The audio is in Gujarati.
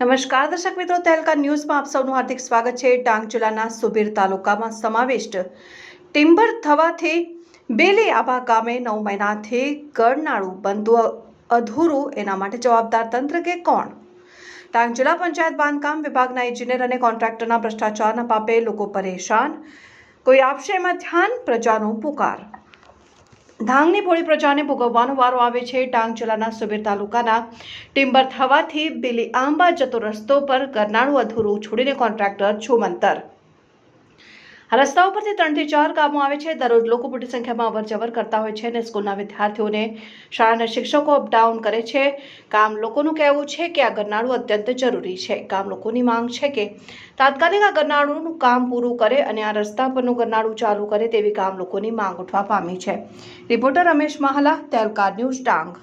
નમસ્કાર, દર્શક મિત્રો, તહેલકા ન્યૂઝમાં આપ સૌનું હાર્દિક સ્વાગત છે. ડાંગ જિલ્લાના સુબીર તાલુકામાં સમાવિષ્ટ ટિમ્બર થવાથી બેલી આભા ગામે નવ મહિનાથી ગળનાળું બંધુ અધૂરું. એના માટે જવાબદાર તંત્ર કે કોણ? ડાંગ જિલ્લા પંચાયત બાંધકામ વિભાગના એન્જિનિયર અને કોન્ટ્રાક્ટરના ભ્રષ્ટાચારના પાપે લોકો પરેશાન. કોઈ આપશે એમાં ધ્યાન? પ્રજાનો પુકાર. ધાંગની ભોળી પ્રજાને ભોગવવાનો વારો આવે છે. ડાંગ જિલ્લાના સુબીર તાલુકાના ટિમ્બર થવાથી બિલી આંબા જતો રસ્તો પર કરનાળું અધૂરું છોડીને કોન્ટ્રાક્ટર છુમંતર રસ્તા ઉપરથી ત્રણથી ચાર કામો આવે છે. દરરોજ લોકો મોટી સંખ્યામાં અવર જવર કરતા હોય છે અને સ્કૂલના વિદ્યાર્થીઓને શાળાના શિક્ષકો અપડાઉન કરે છે. ગામ લોકોનું કહેવું છે કે આ ગરનાળું અત્યંત જરૂરી છે. ગામ લોકોની માંગ છે કે તાત્કાલિક આ ગરનાળુનું કામ પૂરું કરે અને આ રસ્તા પરનું ગરનાળું ચાલુ કરે તેવી ગામ લોકોની માંગ ઉઠવા પામી છે. રિપોર્ટર રમેશ મહાલા તેલકાર ન્યૂઝ ડાંગ.